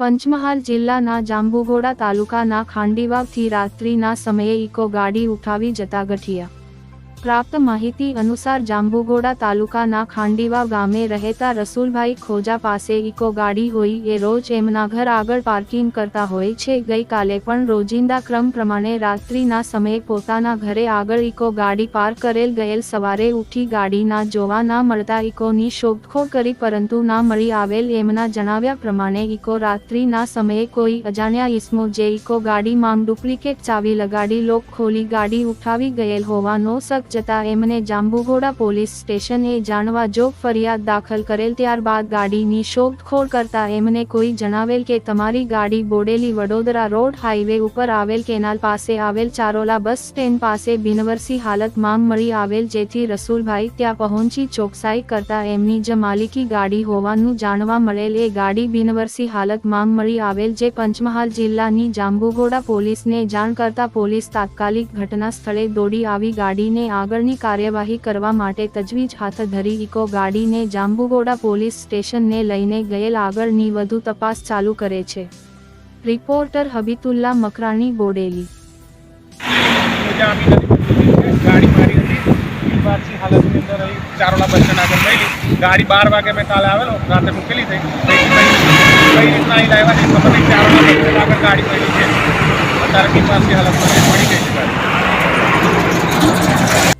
પંચમહાલ જિલ્લાના જાંબુઘોડા તાલુકાના ખાંડીવાવથી રાત્રિના સમયે ઇકો ગાડી ઉઠાવી જતા ગઠિયા. પ્રાપ્ત માહિતી અનુસાર જાંબુઘોડા તાલુકાના ખાંડીવા ગામે રહેતા રસુલભાઈ ખોજા પાસે ઇકો ગાડી હોય એ રોજ એમના ઘર આગળ પાર્કિંગ કરતા હોય છે. ગઈકાલે પણ રોજિંદા ક્રમ પ્રમાણે રાત્રિના સમયે પોતાના ઘરે આગળ ઇકો ગાડી પાર્ક કરેલ ગયેલ સવારે ઉઠી ગાડી ના જોવા ના મળતા ઇકોની શોધખોળ કરી પરંતુ ના મળી આવેલ એમના જણાવ્યા પ્રમાણે ઇકો રાત્રિના સમયે કોઈ અજાણ્યા ઇસમો જે ઇકો ગાડીમાં ડુપ્લિકેટ ચાવી લગાડી લોક ખોલી ગાડી ઉઠાવી ગયેલ હોવાનો શક જતા એમને જાંબુઘોડા પોલીસ સ્ટેશને જાણવા જોગ ફરિયાદ દાખલ કરેલ ત્યારબાદ ગાડીની શોધખોળ કરતા એમને કોઈ જણાવેલ કે તમારી ગાડી બોડેલી વડોદરા રોડ હાઈવે ઉપર આવેલ કેનાલ પાસે આવેલ ચારોલા બસ સ્ટેન્ડ પાસે બિનવરસી હાલતમાં મળી આવેલ જેથી રસુલભાઈ ત્યાં પહોંચી ચોકસાઈ કરતા એમની જ માલિકી ગાડી હોવાનું જાણવા મળેલ. એ ગાડી બિનવરસી હાલતમાં મળી આવેલ જે પંચમહાલ જિલ્લાની જાંબુઘોડા પોલીસને જાણ કરતા પોલીસ તાત્કાલિક ઘટના સ્થળે દોડી આવી ગાડીને આગળની કાર્યવાહી કરવા માટે તજવીજ હાથ ધરી ઇકો ગાડીને જાંબુગોડા પોલીસ સ્ટેશનને લઈને ગયેલ આગળની વધુ તપાસ ચાલુ કરે છે. રિપોર્ટર હબીતુલ્લા મકરાણી, બોડેલી. ગાડી બાર વાગે મેં કાલે આવેલો રાતે મૂકેલી થઈ. રીતના ગાડી પડી છે. અત્યારે બિનવારસી હાલતમાં ગાડી